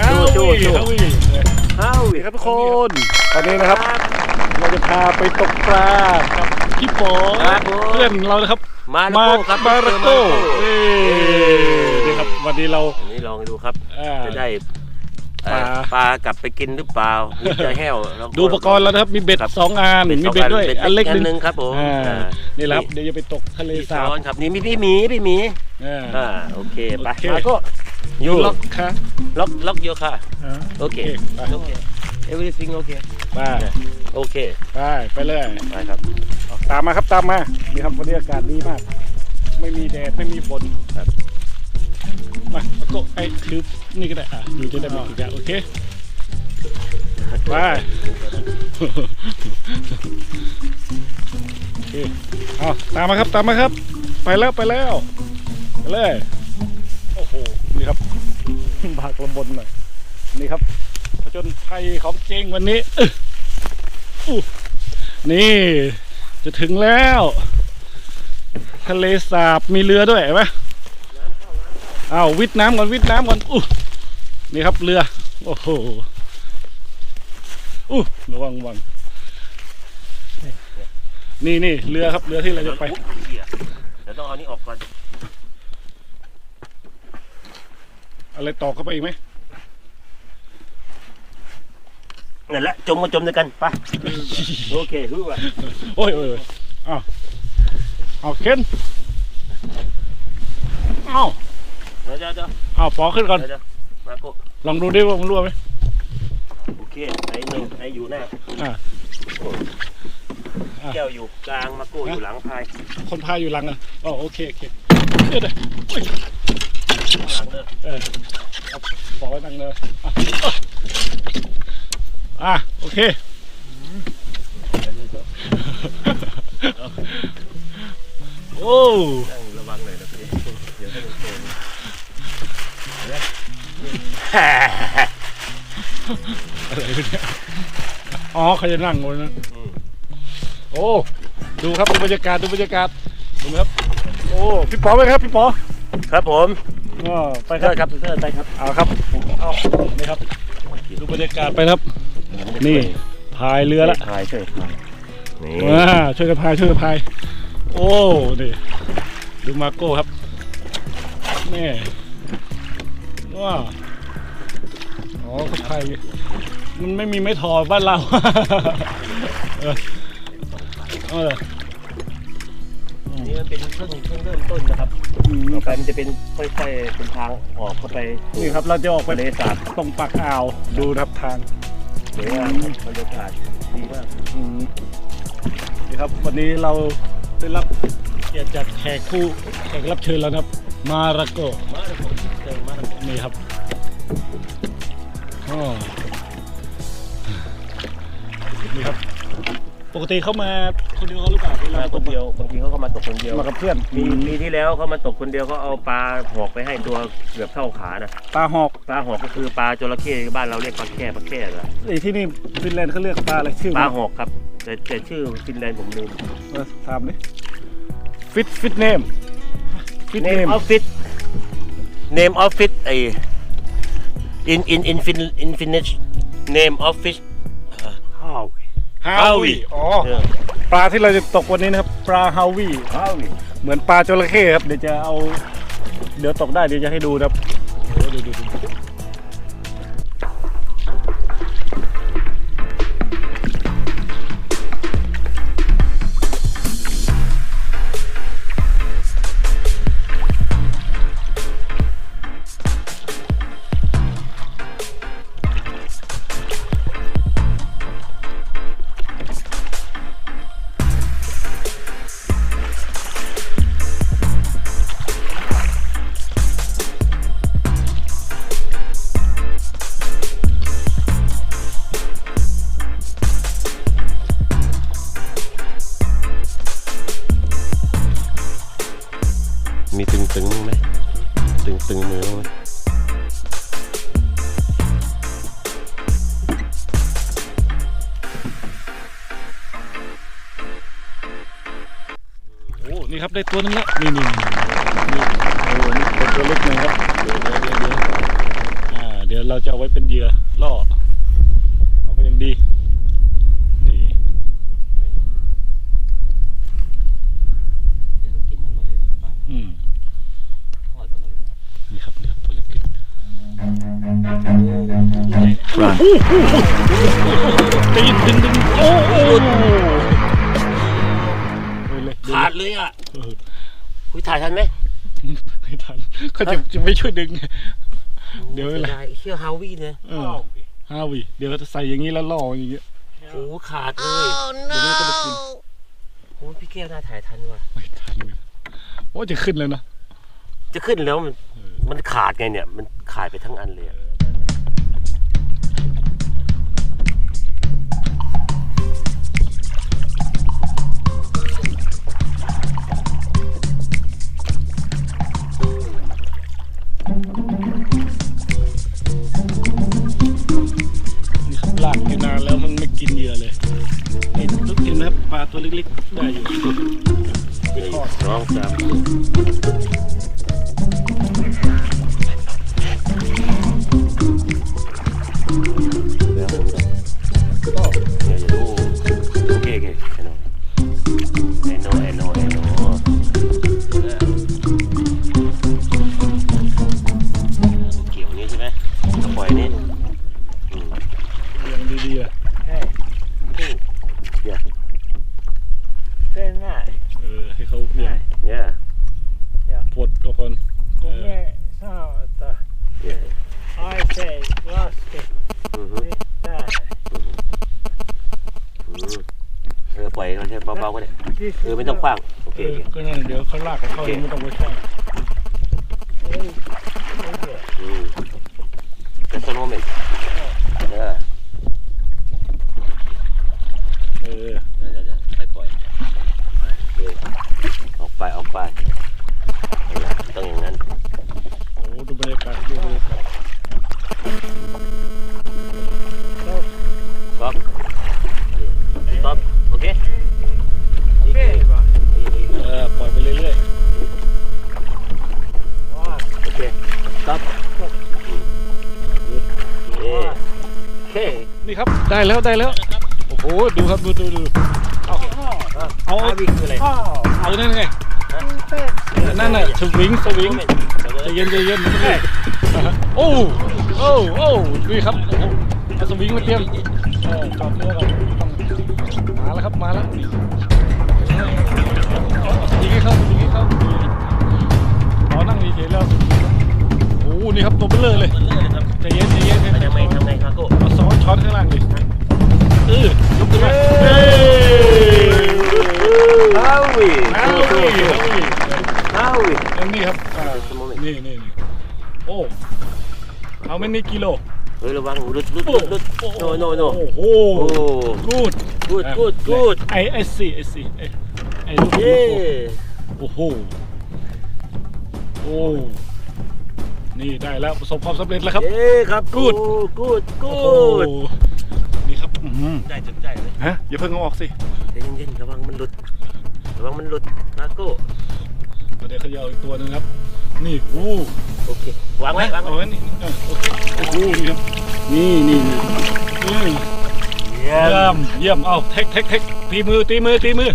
ฮาโจวิโจฮาวิฮาวิครับทุกคนตอนนี้นะครับ เราจะพาไปตกปลากับพี่ปอครับผมเพื่อนเรานะครับ มามาโก้ครับมาราโก้มาเอ้นี่ครับวันนี้เราอันนี้ลองดูครับอ่าจะได้เอ่อปลาปลากลับไปกินหรือเปล่าหรือจะแห้วแล้วดูอุปกรณ์แล้วนะครับมีเบ็ดครับสองอันเป็นมีเบ็ดด้วยบ็อันเล็กหอันึ่นงหนึ่งครับผมอ่าอ่านี่แหละครับเดี๋ยวจะไปตกทะเลพี่สาบซ้อนครับนี่มีพี่หมีพี่หมีอ่าอ่าโอเคไปโอเคมาก็อยู่ล็อก ค่ะล็อกล็อกโยค่ะอ่าโอเคไปโอเค everything โอเคไปโอเคไปไปเลยไปครับ ตามมาครับตามมานี่ครับวันนี้อากาศดีมาก ไม่มีแดดไม่มีฝนครับมาเอาโก็ไอ้ดูนี่ก็ได้อะดูจะได้ไม่ติดกันโอเคไปโอเคเอาตามมาครับตามมาครับ ไปแล้วไปแล้วไปเลยโอ้โห นี่ครับบากลำบนหน่อยนี่ครับผจญภัยของจริงวันนี้อือนี่จะถึงแล้ว ทะเลสาบมีเรือด้วยเห็นไหมอ้าววิดน้ำก่อนวิดน้ำก่อนอู้นี่ครับเรือ โอ้โหอู้ระวังระวังนี่นี่เรือครับเรือที่เราจะไปเหี้ยเดี๋ยวต้องเอานี้ออกก่อน อะไรต่อเข้าไปอีกไหมนั่นแหละจมก็จมด้วยกันไปโอเคฮึ่ว่ะโอ้ยโอ้ยโอ้ยอ้าวเอาเข็นเอ้าเดี๋ยวเดี๋ยวเดี๋ยวเอาปอขึ้นก่อนเดี๋ยวเดี๋ยวมาโก้ลองดูดิว่ามันรั่วไหมโอเคไอ้หนึ่งไอ้อยู่หน้าอ่าอะแก้วอยู่กลางมาโก้อยู่หลังพาย คนพายอยู่หลังอะอ๋อโอเคโอเคเดี๋ยวเดี๋ยวโอ้ยหลัง เอเออเอาปอไว้นั่งเลยอะโอเคโอ้ระวังหน่อยนะพี่เดี๋ยวให้มันโตอะไรเนี่ยอ๋อเขาจะนั่งบนนั้นโอ้ดูครับดูบรรยากาศดูบรรยากาศดูครับ โอ้พี่ป๋อไปครับพี่ป๋อครับผม อ๋อไปคเชิรับญครับเชิญไปครับเอาครับเอานี่ครับดูบรรยากาศไปครับ นี่พายเรือละพายช่วยพายนี่ว้าช่วยกันพายช่วยกันพายโอ้นี่ดูมาโก้ครับนี่ว้าอ๋อเขาพายมันไม่มีไม้ทอบ้านเราเออเออนี่มันเป็นเครื่องเครื่องเริ่มต้นนะครับอืมต่อไปมันจะเป็นค่อยๆเป็นทางออกเข้าไปนี่ครับเราจะออกไปทะเลสาบตรงปากอ่าวดูนะครับทางสวยงามครับบรรยากาศดีมากอืมนี่ครับวันนี้เราได้รับเกียรติจากแขกผู้แขกรับเชิญแล้วนะครับ มาราโกมาเลยผมเจอมาเลยนี่ครับอ๋อนี่ครับ ปกติเขามาคนเดียวเขา หรือเปล่าเวลมาคนเดียวบางทีเขาก็มาตกคนเดียวมากับเพื่อนปีปีที่แล้วเขามาตกคนเดียวเขาเอาปลาหอกไปให้ตัวเกือบเท่าขานะปลาหอกปลาหอกก็คือปลาจระเข้บ้านเราเรียกปลาแค่ปลาแค่นะไอ้ที่นี่ฟินแลนด์เขาเรียกปลาอะไรชื่อปมันลาหอกครับ แต่แต่ชื่อฟินแลนด์ผมลืมเออถามดิฟิตฟิตเนมฟิตเน name ม of it name of it ไอ in in infin infinite name of fish ฮาวฮาฮาวีวีอ๋อเออ ปลาที่เราจะตกวันนี้นะครับ ปลาฮาวีฮาวีเหมือนปลาจระเข้ครับเดี๋ยวจะเอา เดี๋ยวตกได้เดี๋ยวจะให้ดูนะครับโอ้ดูดูดู นี่ครับได้ตัวนึงแล้วนี่นี่นี่นี่โอ้นี่เป็นตัวเล็กหน่อยครับเดี๋ยวเดี๋ยวเดี๋ยวเดี๋ยวอ่าเดี๋ยวยวเราจะเอาไว้เป็นเหยื่อล่อเอาไปอย่างดีนี่เดี๋ยวต้องกินอร่อยนะป้าอืมทอดอร่อยนะนี่ครับนี่ครับตัวเล็กปลาๆตีนดึงดึงโอ้โหเลยเลยขาดเลยอะเออ คุยถ่ายทันไหมไม่ทันเขาจะจะไม่ช่วยดึง เดี๋ยวอะไรได้เชี่ยฮาวิเนี่ยเออห้าวิเดี๋ยวจะใส่อย่างนี้แล้วล่ออย่างเงี้ยโอ้ขาดเลยเดี๋ยวนี้ก็ไปกินโอ้พี่แก้วน่าถ่ายทันว่ะไม่ทันเลยโอ้จะขึ้นแล้วนะจะขึ้นแล้วมันมันขาดไงเนี่ย มันขาดไปทั้งอันเลยอะ เออไม่ต้องคว้างโอเคเอโออเคก็นั่นเดี๋ยวเขาลากของเขาเองไม่ต้องไปช่วยอืม Just a moment เออเออเดี๋ยวเดี๋ยวเดี๋ยวค่อยปล่อยโอเคออกไปออกไปเออต้องอย่างนั้นโอ้ดูบรรยากาศดูบรรยากาศ ได้แล้วได้แล้ว โอ้โหดูครับดูดูดูเอาเอาอาวิคืออะไร oh, เอานั่นไง that's นั่นน่ะสวิงสวิงใจเย็นใจเย็นไม่ได้อ่าฮะโอ้โอ้โอ้นี่ครับโอ้โหเอาสวิงมาเตรียมเออจอดเรือก่อนต้องมาแล้วครับมาแล้วยิงให้เข้ายิงให้เข้าอ๋อนั่งเฉยๆแล้วโอ้นี่ครับตัวเบลอเลยมันเลื่อนเลยครับใจเย็นใจเย็นทำไงทำไงครับโก้เอาซ้อนช้อนข้างล่างดิเออยกขึ้นมาเฮ้ยฮาวิเอาดิเอาดิฮาวิอันนี้ครับอ่านี่นี่นี่โอ้เอาไม่นี่กิโล เฮ้ยระวังรุดรุดรุดรุด no no no โอ้โห โอ้กูด good good good ไอไอซีไอซีไอไอลูกเย้โอ้โห โอ้ นี่ได้แล้วประสบความสำเร็จแล้วครับ เย้ครับ Good good โอ้ good โห อื้อหือได้จุดได้เลยฮะอย่าเพิ่งเอาออกสิเย็นเย็นระวังมันหลุด ระวังมันหลุดมาโก้เดี๋ยวเขาจะเอาอีกตัวหนึงครับ นี่โอ้โอเควางไว้วางเอาไว้ไว้นี่เออโอเคโอ้โหนี่ครับนี่นี่นี่นี่เยี่ยเยี่ยมมเยี่ยมเอาเทคเทคเทคตีมือตีมือตีมือ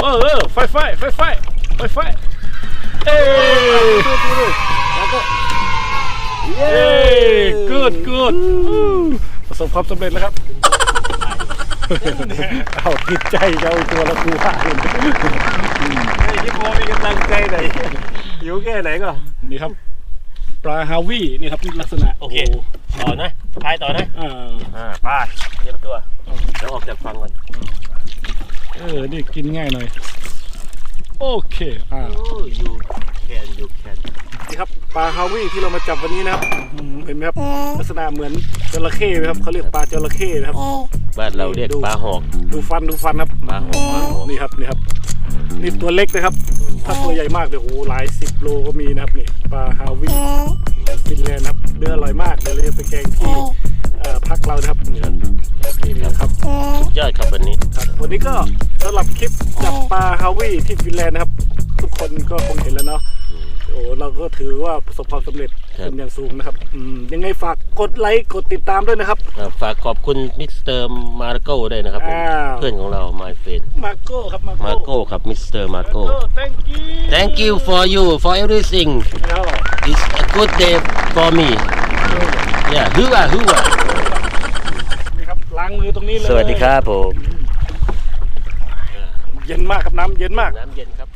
เออเออไฟไฟไฟไฟไฟไฟเอ้ยแล้วก็เอ้ย good good ประสบความสำเร็จแล้วครับ เอาติดใจจะเอาตัวละกูว่าเลยไอ้ที่พอมีกำลังใจหน่อยอยู่แค่ไหนก็นี่ครับ ปลาฮาวีนี่ครับลักษณะโอเคต่อนะพายต่อนะอ่าอ่าไปเตรียมตัวเดี๋ยวออกจากฟังก่อนเออนี่กินง่ายหน่อยโอเคอ่าโอ้ยูแคนยูแคนนี่ครับปลาฮาวีที่เรามาจับวันนี้นะครับอืมเห็นไหมครับลักษณะเหมือนจระเข้ไหมครับเขาเรียกปลาจระเข้นะครับ บ้านเราเรียกปลาหอก ดูฟันดูฟันครับปลาหอกปลาหอกนี่ครับนี่ครับนี่ตัวเล็กนะครับ ถ้าตัวใหญ่มากเดี๋ยวโหหลายสิบโลก็มีนะครับนี่ปลาฮาวีฟินแลนด์นะครับเนื้ออร่อยมากเดี๋ยวเราจะไปแกงที่เอ่อพักเรานะครับนี่นะครับสุดยอดครับวันนี้ครับวันนี้ก็สำหรับคลิปจับปลาฮาวีที่ฟินแลนด์นะครับ ทุกคนก็คงเห็นแล้วเนาะโอ้ เราก็ถือว่าประสบความสำเร็จครับเป็นอย่างสูงนะครับอืมยังไงฝากกดไลค์กดติดตามด้วยนะครับครับ ฝากขอบคุณมิสเตอร์มาร์โก้ด้วยนะครับผมอ้าวเพื่อนของเรา my friend มาโก้ครับมามาร์โก้ครับมิสเตอร์มาร์โก้ thank you thank you for you for everything ครับ it's a good day for me yeah ฮือว่าฮือว่านี่ครับล้างมือตรงนี้เลยสวัสดีครับผมเย็นมากครับน้ำเย็นมากน้ำเย็นครับ